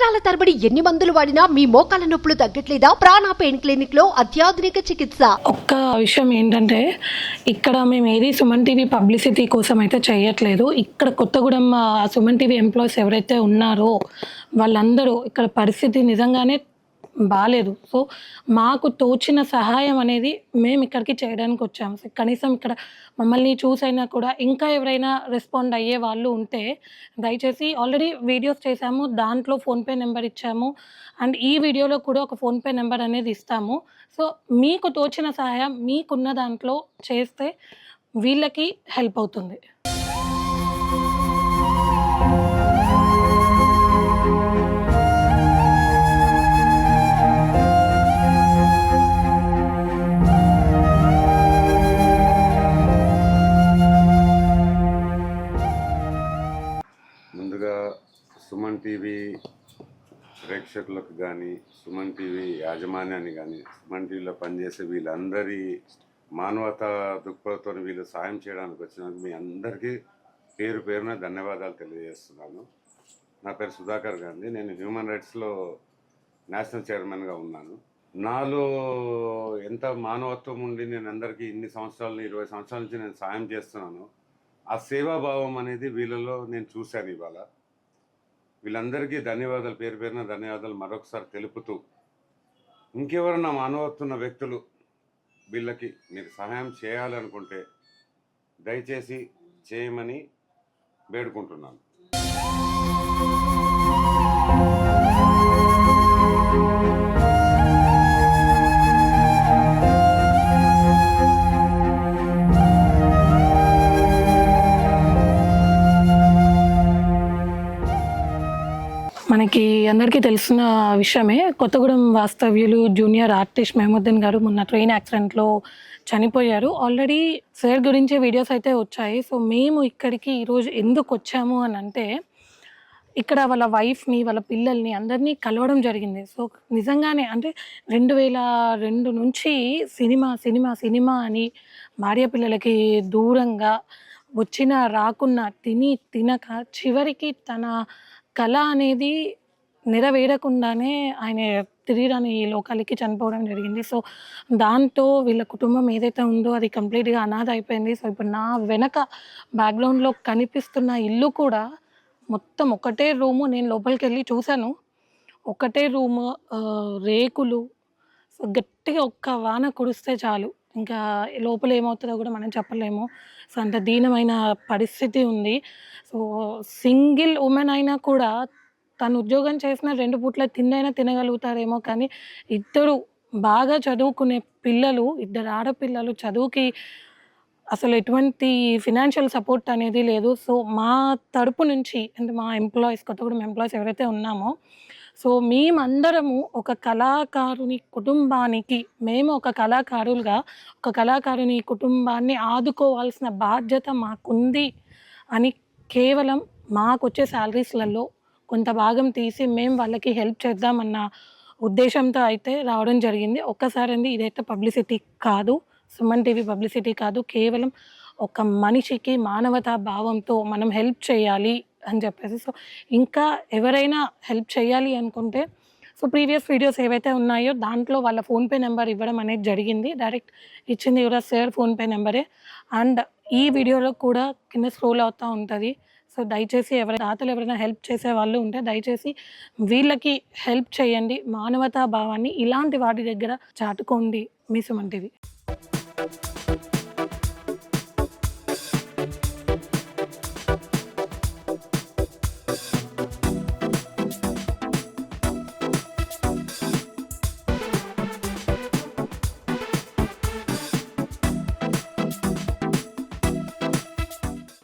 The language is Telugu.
సంవత్సరాల తరబడి ఎన్ని మందులు వాడినా మీ మోకాల నొప్పులు తగ్గట్లేదా? ప్రాణ పెయిన్ క్లినిక్లో అత్యాధునిక చికిత్స. ఒక్క విషయం ఏంటంటే ఇక్కడ మేము ఏది సుమన్ టీవీ పబ్లిసిటీ కోసం అయితే చేయట్లేదు. ఇక్కడ కొత్తగూడెం ఆ, సుమన్ టీవీ ఎంప్లాయీస్ ఎవరైతే ఉన్నారో వాళ్ళందరూ ఇక్కడ పరిస్థితి నిజంగానే బాగాలేదు సో మాకు తోచిన సహాయం అనేది మేము ఇక్కడికి చేయడానికి వచ్చాము. సో కనీసం ఇక్కడ మమ్మల్ని చూసైనా కూడా ఇంకా ఎవరైనా రెస్పాండ్ అయ్యే వాళ్ళు ఉంటే దయచేసి ఆల్రెడీ వీడియోస్ చేశాము దాంట్లో ఫోన్పే నెంబర్ ఇచ్చాము అండ్ ఈ వీడియోలో కూడా ఒక ఫోన్పే నెంబర్ అనేది ఇస్తాము. సో మీకు తోచిన సహాయం మీకున్న దాంట్లో చేస్తే వీళ్ళకి హెల్ప్ అవుతుంది. ముందుగా సుమన్ టీవీ ప్రేక్షకులకు కానీ సుమన్ టీవీ యాజమాన్యాన్ని కానీ సుమన్ టీవీలో పనిచేసే వీళ్ళందరి మానవతా దృక్పథంతో వీళ్ళు సాయం చేయడానికి వచ్చినందుకు మీ అందరికీ పేరు పేరున ధన్యవాదాలు తెలియజేస్తున్నాను. నా పేరు సుధాకర్ గాంధీ. నేను హ్యూమన్ రైట్స్లో నేషనల్ చైర్మన్గా ఉన్నాను. నాలో ఎంత మానవత్వం ఉండి నేను అందరికీ ఇన్ని సంవత్సరాలు ఇరవై సంవత్సరాల నుంచి నేను సాయం చేస్తున్నాను ఆ సేవాభావం అనేది వీళ్ళలో నేను చూశాను ఇవాళ. వీళ్ళందరికీ ధన్యవాదాలు. పేరు పేరున ధన్యవాదాలు. మరొకసారి తెలుపుతూ ఇంకెవరన్నా మానవత్తున్న వ్యక్తులు వీళ్ళకి మీరు సహాయం చేయాలనుకుంటే దయచేసి చేయమని వేడుకుంటున్నాను. మనకి అందరికీ తెలిసిన విషయమే కొత్తగూడెం వాస్తవ్యులు జూనియర్ ఆర్టిస్ట్ మెహముద్దీన్ గారు మొన్న ట్రైన్ యాక్సిడెంట్లో చనిపోయారు. ఆల్రెడీ సార్ గురించి వీడియోస్ అయితే వచ్చాయి. సో మేము ఇక్కడికి ఈరోజు ఎందుకు వచ్చాము అని అంటే ఇక్కడ వాళ్ళ వైఫ్ని వాళ్ళ పిల్లల్ని అందరినీ కలవడం జరిగింది. సో నిజంగానే అంటే రెండు వేల రెండు నుంచి సినిమా సినిమా సినిమా అని భార్య పిల్లలకి దూరంగా వచ్చిన రాకున్న తిని తినక చివరికి తన కళ అనేది నెరవేరకుండానే ఆయన తిరిగిరాని ఈ లోకాలకి చనిపోవడం జరిగింది. సో దాంతో వీళ్ళ కుటుంబం ఏదైతే ఉందో అది కంప్లీట్గా అనాథ అయిపోయింది. సో ఇప్పుడు నా వెనక బ్యాక్గ్రౌండ్లో కనిపిస్తున్న ఇల్లు కూడా మొత్తం ఒకటే రూము నేను లోపలికి వెళ్ళి చూశాను. ఒకటే రూము రేకులు సో గట్టిగా ఒక్క వాన కురిస్తే చాలు. ఇంకా లోపల ఏమవుతుందో కూడా మనం చెప్పలేము. సో అంత దీనమైన పరిస్థితి ఉంది. సో సింగిల్ ఉమెన్ అయినా కూడా తను ఉద్యోగం చేసిన రెండు పూట్ల తిన్నైనా తినగలుగుతారేమో కానీ ఇద్దరు బాగా చదువుకునే పిల్లలు ఇద్దరు ఆడపిల్లలు చదువుకి అసలు ఎటువంటి ఫినాన్షియల్ సపోర్ట్ అనేది లేదు. సో మా తరపు నుంచి అంటే మా ఎంప్లాయీస్ కొత్తగూడెం ఎంప్లాయీస్ ఎవరైతే ఉన్నామో సో మేమందరము ఒక కళాకారుని కుటుంబానికి మేము ఒక కళాకారులుగా ఒక కళాకారుని కుటుంబాన్ని ఆదుకోవాల్సిన బాధ్యత మాకుంది అని కేవలం మాకు వచ్చే శాలరీస్లలో కొంత భాగం తీసి మేము వాళ్ళకి హెల్ప్ చేద్దామన్న ఉద్దేశంతో అయితే రావడం జరిగింది. ఒక్కసారి అండి ఇదైతే పబ్లిసిటీ కాదు సుమన్ టీవీ పబ్లిసిటీ కాదు. కేవలం ఒక మనిషికి మానవతా భావంతో మనం హెల్ప్ చేయాలి అని చెప్పేసి. సో ఇంకా ఎవరైనా హెల్ప్ చేయాలి అనుకుంటే సో ప్రీవియస్ వీడియోస్ ఏవైతే ఉన్నాయో దాంట్లో వాళ్ళ ఫోన్పే నెంబర్ ఇవ్వడం అనేది జరిగింది. డైరెక్ట్ ఇచ్చింది యువరాజ్ సార్ ఫోన్పే నెంబరే. అండ్ ఈ వీడియోలో కూడా కింద స్క్రోల్ అవుతూ ఉంటుంది. సో దయచేసి ఎవరైనా దాతలు ఎవరైనా హెల్ప్ చేసే వాళ్ళు ఉంటే దయచేసి వీళ్ళకి హెల్ప్ చేయండి. మానవతా భావాన్ని ఇలాంటి వాటి దగ్గర చాటుకోండి మీ సుమన్